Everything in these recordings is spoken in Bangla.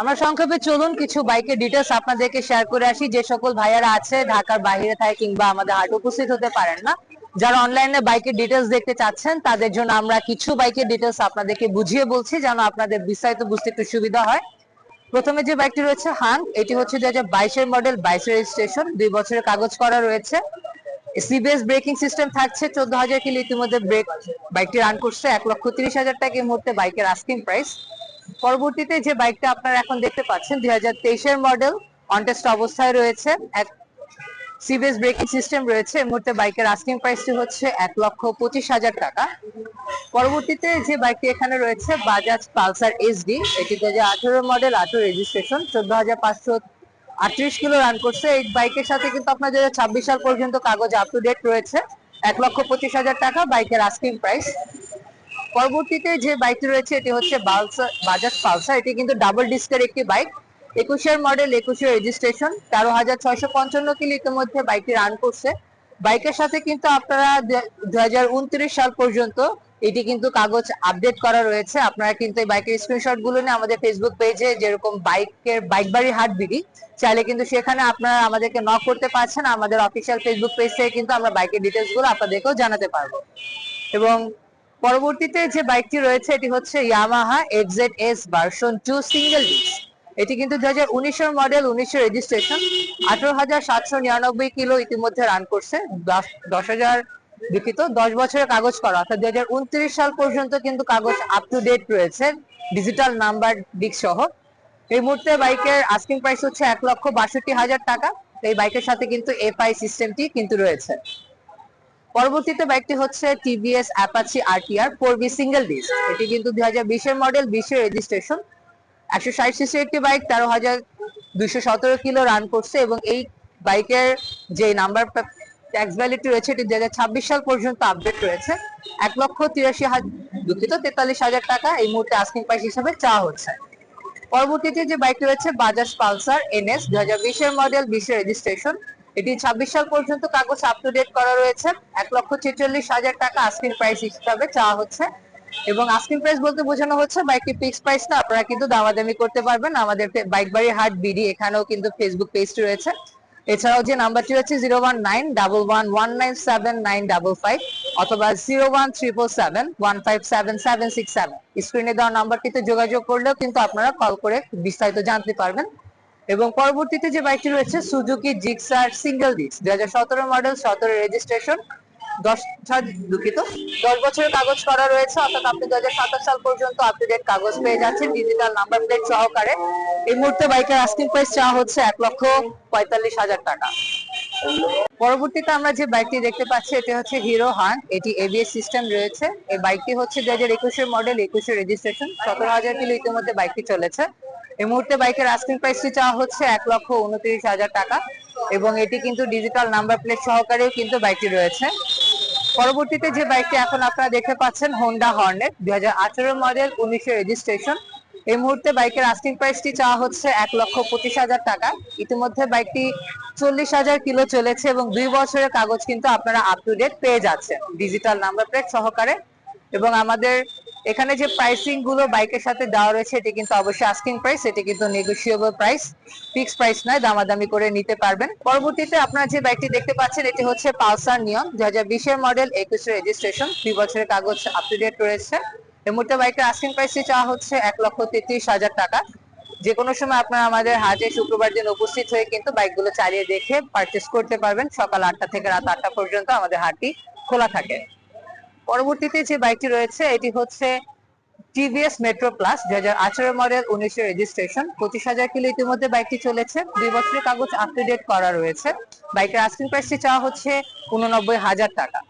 আমরা সংক্ষেপে চলুন, কিছু বাইকের ডিটেলস আপনাদেরকে শেয়ার করে আসি। যে সকল ভাইয়ারা আছে ঢাকার বাইরে থাকে কিংবা আমাদের হাট উপস্থিত হতে পারেন না, যারা অনলাইনে বাইকের ডিটেলস দেখতে চাচ্ছেন, তাদের জন্য আমরা কিছু বাইকের ডিটেলস আপনাদেরকে বুঝিয়ে বলছি, যেন আপনাদের বিস্তারিত বুঝতে একটু সুবিধা হয়। প্রথমে যে বাইকটি রয়েছে হাং এটি হচ্ছে দুই হাজার মডেল বাইশের রেজিস্ট্রেশন দুই বছরের কাগজ করা রয়েছে। সিবিএস ব্রেকিং সিস্টেম থাকছে, চোদ্দ হাজার কিলো ইতিমধ্যে ব্রেক বাইকটি রান করছে, এক লক্ষ তিরিশ হাজার টাকা এই মুহূর্তে বাইকের আস্কিং প্রাইস পরবর্তীতে যে বাইকটা আপনারা এখন দেখতে পাচ্ছেন, দুই হাজার তেইশের মডেল অনটেস্ট অবস্থায় রয়েছে, এক সিবিএস ব্রেকিং সিস্টেম রয়েছে। এই মুহূর্তে বাইকের আস্কিং প্রাইসটি হচ্ছে এক লক্ষ পঁচিশ হাজার টাকা। পরবর্তীতে যে বাইকটি এখানে রয়েছে বাজাজ পালসার এসডি এটি দু হাজার আঠেরো মডেল আঠেরো রেজিস্ট্রেশন চোদ্দ হাজার পাঁচশো আটত্রিশ কিলো রান করছে। এই বাইকের সাথে কিন্তু আপনার দু ছাব্বিশ সাল পর্যন্ত কাগজ আপ টু ডেট রয়েছে। এক লক্ষ পঁচিশ হাজার টাকা বাইকের আস্কিং প্রাইস পরবর্তীতে যে বাইকটি রয়েছে, এটি হচ্ছে বালসার বাজাজ পালসার এটি কিন্তু ডাবল ডিস্কের একটি বাইক একুশের মডেল একুশের রেজিস্ট্রেশন তেরো হাজার ছয়শো পঞ্চান্ন কিলো ইতিমধ্যে বাইকটি রান করছে। বাইকের সাথে কিন্তু আপনারা দু হাজার উনত্রিশ সাল পর্যন্ত এটি কিন্তু কাগজ আপডেট করা রয়েছে। আপনারা কিন্তু এই বাইকের স্ক্রিনশটগুলো নিয়ে আমাদের ফেসবুক পেজে যেরকম বাইকের বাইক বাড়ি হাট বিডি চাইলে কিন্তু সেখানে আপনারা আমাদেরকে নক করতে পারছেন। আমাদের অফিসিয়াল ফেসবুক পেজ থেকে কিন্তু আমরা বাইকের ডিটেলসগুলো আপনাদেরকেও জানাতে পারব। এবং পরবর্তীতে যে বাইকটি রয়েছে, এটি হচ্ছে Yamaha FZ S version two single disc এটি কিন্তু দু হাজার উনিশের মডেল উনিশের রেজিস্ট্রেশন আঠারো হাজার সাতশো নিরানব্বই কিলো ইতিমধ্যে রান করছে। দশ হাজার দুঃখিত, দশ বছরের কাগজ করা। অর্থাৎ দুই হাজার উনত্রিশ সাল পর্যন্ত কিন্তু কাগজ আপ টু ডেট রয়েছে ডিজিটাল নাম্বার দিক সহ। এই মুহূর্তে বাইকের আস্কিং প্রাইস হচ্ছে এক লক্ষ বাষট্টি হাজার টাকা। এই বাইকের সাথে কিন্তু এফআই সিস্টেমটি কিন্তু রয়েছে। পরবর্তীতে বাইকটি হচ্ছে TVS Apache RTR four V single disc. এটি কিন্তু দুই হাজার বিশের মডেল, বিশের রেজিস্ট্রেশন। একশো ষাট সিসি একটি বাইক, তেরো হাজার দুইশো সতেরো কিলো রান করছে এবং এই বাইকের যে নাম্বার ট্যাক্স ভ্যালিটি রয়েছে, এটি দু ছাব্বিশ সাল পর্যন্ত আপডেট রয়েছে। এক লক্ষ তিরাশি হাজার দুঃখিত, তেতাল্লিশ হাজার টাকা এই মুহূর্তে আস্কিং প্রাইস হিসাবে চাওয়া হচ্ছে। পরবর্তীতে যে বাইকটি রয়েছে, বাজাজ পালসার এনএস দু হাজার বিশের মডেল, বিশের রেজিস্ট্রেশন। এটি ছাব্বিশ সাল পর্যন্ত কাগজ আপ টু ডেট করা রয়েছে। এক লক্ষ ছেচল্লিশ হাজার টাকা আস্কিং প্রাইস হিসাবে চাওয়া হচ্ছে। এবং আস্কিং প্রাইস বলতে বোঝানো হচ্ছে বাইকটি ফিক্স প্রাইস না, আপনারা কিন্তু দামাদামি করতে পারবেন। আমাদের বাইক বাড়ি হাট বিডি, এখানেও কিন্তু ফেসবুক পেজটি রয়েছে। এছাড়াও যে নাম্বারটি রয়েছে zero one nine double one one nine seven nine double five অথবা zero one triple seven one five seven seven six seven স্ক্রিনে দেওয়া নাম্বারটিতে যোগাযোগ করলেও কিন্তু আপনারা কল করে বিস্তারিত জানতে পারবেন। এবং পরবর্তীতে যে বাইকটি রয়েছে, সুজুকি, জিক্সার, সিঙ্গেল ডিস্ক, দুই হাজার সতেরো মডেল সতেরো রেজিস্ট্রেশন দশ দুঃখিত। দশ বছরের কাগজ করা রয়েছে, অর্থাৎ আপনি দু হাজার সাতাশ সাল পর্যন্ত আপ টু ডেট কাগজ পেয়ে যাচ্ছেন ডিজিটাল নাম্বার প্লেট সহকারে। এই মুহূর্তে বাইকের আস্কিং প্রাইস চাওয়া হচ্ছে এক লক্ষ পঁয়তাল্লিশ হাজার টাকা। পরবর্তীতে আমরা যে বাইকটি দেখতে পাচ্ছি, এটি হচ্ছে হিরো হান এটি এবিএস সিস্টেম রয়েছে। এই বাইকটি হচ্ছে দু হাজার একুশের মডেল একুশের রেজিস্ট্রেশন সতেরো হাজার কিলো ইতিমধ্যে বাইকটি চলেছে। এই মুহূর্তে বাইকের আস্কিং প্রাইসটি চাওয়া হচ্ছে এক লক্ষ উনত্রিশ হাজার টাকা এবং এটি কিন্তু ডিজিটাল নাম্বার প্লেট সহকারেও কিন্তু বাইকটি রয়েছে। পরবর্তীতে যে বাইকটি এখন আপনারা দেখতে পাচ্ছেন হোন্ডা হর্নেট দুই হাজার আঠেরো মডেল উনিশের রেজিস্ট্রেশন এই মুহূর্তে বাইকের আস্কিং প্রাইসটি চাওয়া হচ্ছে এক লক্ষ পঁচিশ হাজার টাকা। ইতিমধ্যে বাইকটি চল্লিশ হাজার কিলো চলেছে এবং দুই বছরের কাগজ কিন্তু আপনারা আপ টু ডেট পেয়ে যাচ্ছেন। ডিজিটাল নাম্বার প্লেট সহকারে এবং আমাদের এখানে যে প্রাইসিংগুলো বাইকের সাথে দেওয়া রয়েছে, এটি কিন্তু অবশ্যই আস্কিং প্রাইস এটি কিন্তু নেগোসিয়েবল প্রাইস ফিক্স প্রাইস নয়, দামাদামি করে নিতে পারবেন। পরবর্তীতে আপনারা যে বাইকটি দেখতে পাচ্ছেন, এটি হচ্ছে পালসার নিয়ন দুই হাজার বিশের মডেল একুশের রেজিস্ট্রেশন দুই বছরের কাগজ আপ টু ডেট রয়েছে। এই মুহূর্তে বাইকের আস্কিং প্রাইসটি চাওয়া হচ্ছে এক লক্ষ তেত্রিশ হাজার টাকা। যে কোনো সময় আপনারা আমাদের হাটে শুক্রবার দিন উপস্থিত হয়ে কিন্তু বাইকগুলো চালিয়ে দেখে পারচেস করতে পারবেন। সকাল আটটা থেকে রাত আটটা পর্যন্ত আমাদের হাটটি খোলা থাকে। পরবর্তীতে যে বাইকটি রয়েছে, এটি হচ্ছে টিভিএস মেট্রো প্লাস, দুই হাজার আঠারো মডেল উনিশের রেজিস্ট্রেশন। পঁচিশ হাজার কিলো ইতিমধ্যে বাইকটি চলেছে। দুই বছরের কাগজ আপ টু ডেট করা রয়েছে। বাইকের আস্কিং প্রাইসটি চাওয়া হচ্ছে উননব্বই হাজার টাকা।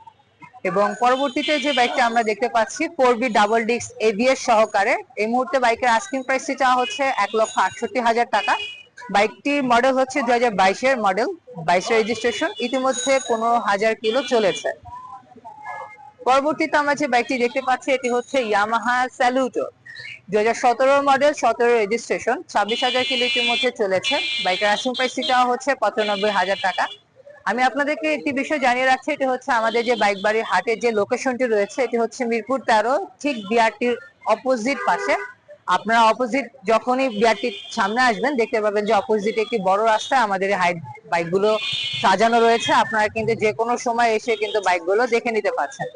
এবং পরবর্তীতে যে বাইকটি আমরা দেখতে পাচ্ছি, four V double disc ABS সহকারে, এই মুহূর্তে বাইকের আস্কিং প্রাইসটি চাওয়া হচ্ছে এক লক্ষ আটষট্টি হাজার টাকা। বাইকটির মডেল হচ্ছে দুই হাজার বাইশের মডেল বাইশের রেজিস্ট্রেশন, ইতিমধ্যে পনেরো হাজার কিলো চলেছে। পরবর্তীতে আমরা যে বাইকটি দেখতে পাচ্ছি, এটি হচ্ছে ইয়ামাহা স্যালুটো। দু হাজার সতেরো মডেল সতেরো রেজিস্ট্রেশন ছাব্বিশ হাজার কিলো ইতিমধ্যে চলেছে। বাইকের আসন প্রাইসটি দেওয়া হচ্ছে পঁচানব্বই হাজার টাকা। আমি আপনাদেরকে একটি বিষয় জানিয়ে রাখছি, এটি হচ্ছে আমাদের যে বাইক বাড়ির হাটের যে লোকেশনটি রয়েছে, এটি হচ্ছে মিরপুর তেরো, ঠিক বিআরটির অপোজিট পাশে। আপনারা অপোজিট যখনই বিআরটির সামনে আসবেন, দেখতে পাবেন যে অপোজিটে একটি বড় রাস্তায় আমাদের হাইট বাইকগুলো সাজানো রয়েছে। আপনারা কিন্তু যে কোনো সময় এসে কিন্তু বাইকগুলো দেখে নিতে পারছেন।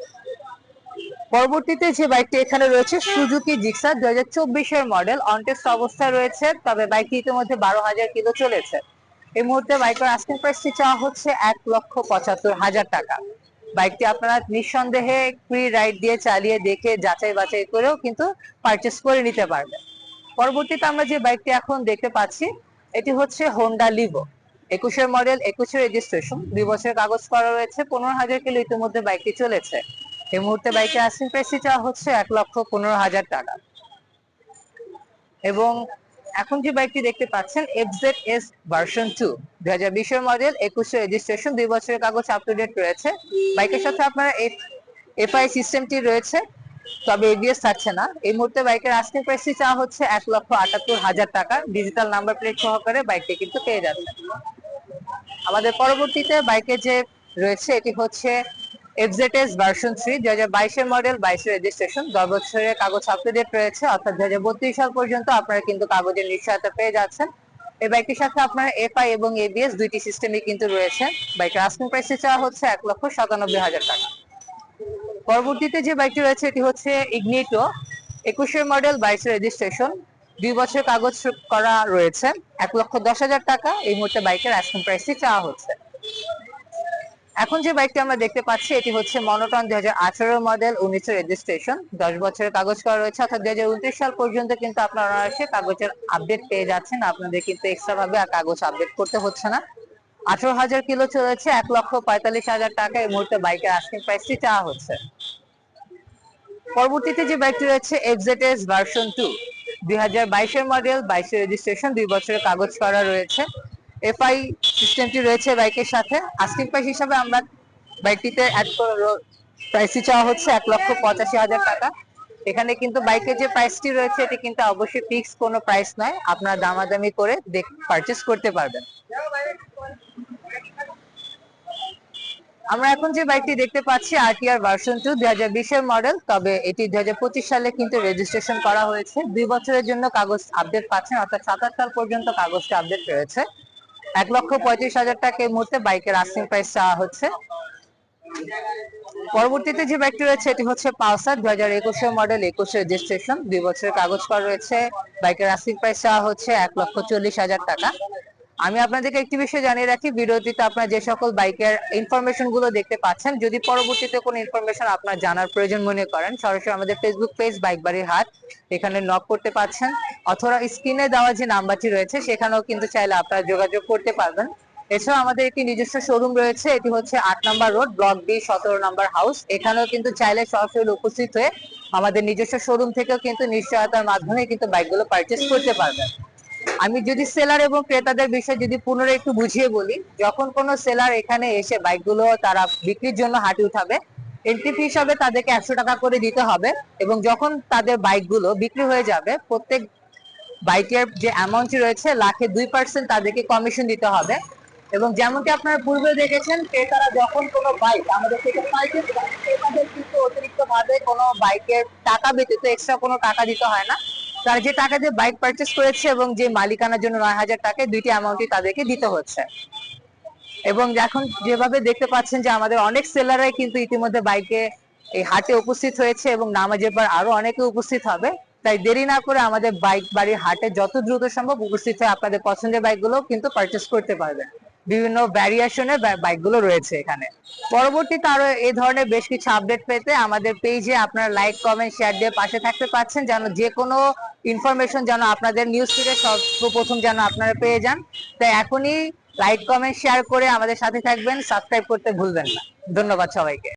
পরবর্তীতে যে বাইকটি এখানে রয়েছে সুজুকি জিক্সা দু হাজার চব্বিশের মডেল অনটেস্ট অবস্থায় রয়েছে, তবে বাইকটি ইতিমধ্যে বারো হাজার কিলো চলেছে। এই মুহূর্তে বাইকের আস্কিং প্রাইসটি চাওয়া হচ্ছে এক লক্ষ পঁচাত্তর হাজার টাকা। বাইকটি আপনারা নিঃসন্দেহে ফ্রি রাইড দিয়ে চালিয়ে দেখে, যাচাই বাছাই করেও কিন্তু পারচেস করে নিতে পারবেন। পরবর্তীতে আমরা যে বাইকটি এখন দেখতে পাচ্ছি, এটি হচ্ছে হোন্ডা লিভো একুশের মডেল একুশে রেজিস্ট্রেশন দুই বছরের কাগজ করা রয়েছে, পনেরো হাজার কিলো ইতিমধ্যে বাইকটি চলেছে। এই মুহূর্তে বাইকের আস্কিং প্রাইসটি চাওয়া হচ্ছে এক লক্ষ পনেরো হাজার টাকা। এবং এখন যে বাইকটি দেখতে পাচ্ছেন এফজেড এস ভার্সন টু দুই হাজার বিশের মডেল একুশে রেজিস্ট্রেশন দুই বছরের কাগজ আপ টু ডেট রয়েছে। বাইকের সাথে আপনারা এফআই সিস্টেমটি রয়েছে, তবে এবিএস থাকছে না। এই মুহূর্তে বাইকের আস্কিং প্রাইসটি চাওয়া হচ্ছে এক লক্ষ আটাত্তর হাজার টাকা। ডিজিটাল নাম্বার প্লেট সহকারে বাইকটি কিন্তু পেয়ে যাচ্ছে আমাদের পরবর্তীতে বাইকে যে রয়েছে, এটি হচ্ছে এফজেডএস ভার্সন থ্রি দুই হাজার বাইশের মডেল বাইশের রেজিস্ট্রেশন দশ বছরের কাগজ আপ টু ডেট রয়েছে। অর্থাৎ দুই হাজার বত্রিশ সাল পর্যন্ত আপনারা কিন্তু কাগজের নিশ্চয়তা পেয়ে যাচ্ছেন। এই বাইকটির সাথে আপনারা এফআই এবং এবিএস দুইটি সিস্টেমই কিন্তু রয়েছে। বাইকের আস্কিং প্রাইসে চাওয়া হচ্ছে এক লক্ষ সাতানব্বই হাজার টাকা। পরবর্তীতে যে বাইকটি রয়েছে, এটি হচ্ছে ইগনিটো একুশের মডেল বাইশের রেজিস্ট্রেশন দুই বছর কাগজ করা রয়েছে, এক লক্ষ দশ হাজার টাকা। এই মুহূর্তে বাইকের আস্কিং প্রাইসটি চাওয়া হচ্ছে। এখন যে বাইকটি আমরা দেখতে পাচ্ছি, এটি হচ্ছে মনোটন দুই হাজার আঠারো মডেল উনিশের রেজিস্ট্রেশন দশ বছরের কাগজ করা রয়েছে, অর্থাৎ দুই হাজার উনত্রিশ সাল পর্যন্ত কিন্তু আপনারা এসে কাগজের আপডেট পেয়ে যাচ্ছেন। আপনাদের কিন্তু এক্সট্রা ভাবে আর কাগজ আপডেট করতে হচ্ছে না। আঠারো হাজার কিলো চলেছে, এক লক্ষ পঁয়তাল্লিশ হাজার টাকা এই মুহূর্তে বাইকের আস্কিং প্রাইসটি চাওয়া হচ্ছে। পরবর্তীতে যে বাইকটি রয়েছে এফজেডএস ভার্সন টু দুই হাজার বাইশের মডেল বাইশের রেজিস্ট্রেশন দুই বছরের কাগজ করা রয়েছে। এফআই সিস্টেমটি রয়েছে বাইকের সাথে। আস্কিং প্রাইস হিসাবে আমরা বাইকটিতে প্রাইসটি চাওয়া হচ্ছে এক লক্ষ পঁচাশি হাজার টাকা। এখানে কিন্তু বাইকের যে প্রাইসটি রয়েছে, এটি কিন্তু অবশ্যই ফিক্স কোনো প্রাইস নয়। আপনারা দামাদামি করে পারচেস করতে পারবেন। আমরা এখন যে বাইকটি দেখতে পাচ্ছি আরটিআর ভার্সন টু দুই হাজার বিশের মডেল তবে এটি দুই হাজার পঁচিশ সালে কিন্তু রেজিস্ট্রেশন করা হয়েছে। দুই বছরের জন্য কাগজ আপডেট পাচ্ছেন, অর্থাৎ সাতাশ সাল পর্যন্ত কাগজটা আপডেট রয়েছে। এক লক্ষ পঁয়ত্রিশ হাজার টাকা এই মুহূর্তে বাইকের আস্কিং প্রাইস চাওয়া হচ্ছে। পরবর্তীতে যে বাইকটি রয়েছে, এটি হচ্ছে পালসার। দু হাজার একুশের মডেল একুশে রেজিস্ট্রেশন দুই বছরের কাগজ করা রয়েছে। বাইকের আস্কিং প্রাইস চাওয়া হচ্ছে এক লক্ষ চল্লিশ হাজার টাকা। আমি আপনাদেরকে একটি বিষয় জানিয়ে রাখি ভিডিওটিতে আপনারা যে সকল বাইকের ইনফরমেশনগুলো দেখতে পাচ্ছেন, যদি পরবর্তীতে কোনো ইনফরমেশন আপনার জানার প্রয়োজন মনে করেন, সরাসরি আমাদের ফেসবুক পেজ বাইক বাড়ির হাট এখানে নক করতে পাচ্ছেন, অথবা স্ক্রিনে দেওয়া যে নাম্বারটি রয়েছে, সেখানেও কিন্তু চাইলে আপনারা যোগাযোগ করতে পারবেন। এছাড়া আমাদের একটি নিজস্ব শোরুম রয়েছে, এটি হচ্ছে আট নাম্বার রোড ব্লক বি সতেরো নাম্বার হাউস এখানেও কিন্তু চাইলে সরাসরি উপস্থিত হয়ে আমাদের নিজস্ব শোরুম থেকেও কিন্তু নিশ্চয়তার মাধ্যমে কিন্তু বাইকগুলো পারচেস করতে পারবেন। আমি যদি সেলার এবং ক্রেতাদের বিষয়ে যদি পুনরায় একটু বুঝিয়ে বলি, যখন কোনো সেলার এখানে এসে বাইকগুলো তারা বিক্রির জন্য হাঁটি উঠাবে এন্ট্রি ফি হিসাবে তাদেরকে একশো টাকা করে দিতে হবে এবং যখন তাদের বাইকগুলো বিক্রি হয়ে যাবে, প্রত্যেক বাইকের যে অ্যামাউন্টটি রয়েছে, লাখে দুই পার্সেন্ট তাদেরকে কমিশন দিতে হবে। এবং যেমনটি আপনারা পূর্বে দেখেছেন, ক্রেতারা যখন কোনো বাইক আমাদের থেকে পাইকারি ক্রেতাদের কিন্তু অতিরিক্ত ভাবে কোনো বাইকের টাকা ব্যতীত এক্সট্রা কোনো টাকা দিতে হয় না। তারা যে টাকা দিয়ে বাইক পারচেস করেছে এবং যে মালিকানার জন্য নয় হাজার টাকা দুইটি অ্যামাউন্টই তাদেরকে দিতে হচ্ছে। এবং এখন যেভাবে দেখতে পাচ্ছেন যে আমাদের অনেক সেলারাই কিন্তু ইতিমধ্যে বাইকে এই হাটে উপস্থিত হয়েছে এবং নামাজের পর আরও অনেকে উপস্থিত হবে। তাই দেরি না করে আমাদের বাইক বাড়ির হাটে যত দ্রুত সম্ভব উপস্থিত হয়ে আপনাদের পছন্দের বাইকগুলো কিন্তু পারচেস করতে পারবেন। বিভিন্ন ভ্যারিয়েশনের বাইকগুলো রয়েছে এখানে। পরবর্তীতে আরও এই ধরনের বেশ কিছু আপডেট পেতে আমাদের পেজে আপনারা লাইক কমেন্ট শেয়ার দিয়ে পাশে থাকতে পাচ্ছেন যেন যে কোনো ইনফরমেশন যেন আপনাদের নিউজ ফিডে সর্বপ্রথম যেন আপনারা পেয়ে যান। তাই এখনই লাইক কমেন্ট শেয়ার করে আমাদের সাথে থাকবেন। সাবস্ক্রাইব করতে ভুলবেন না। ধন্যবাদ সবাইকে।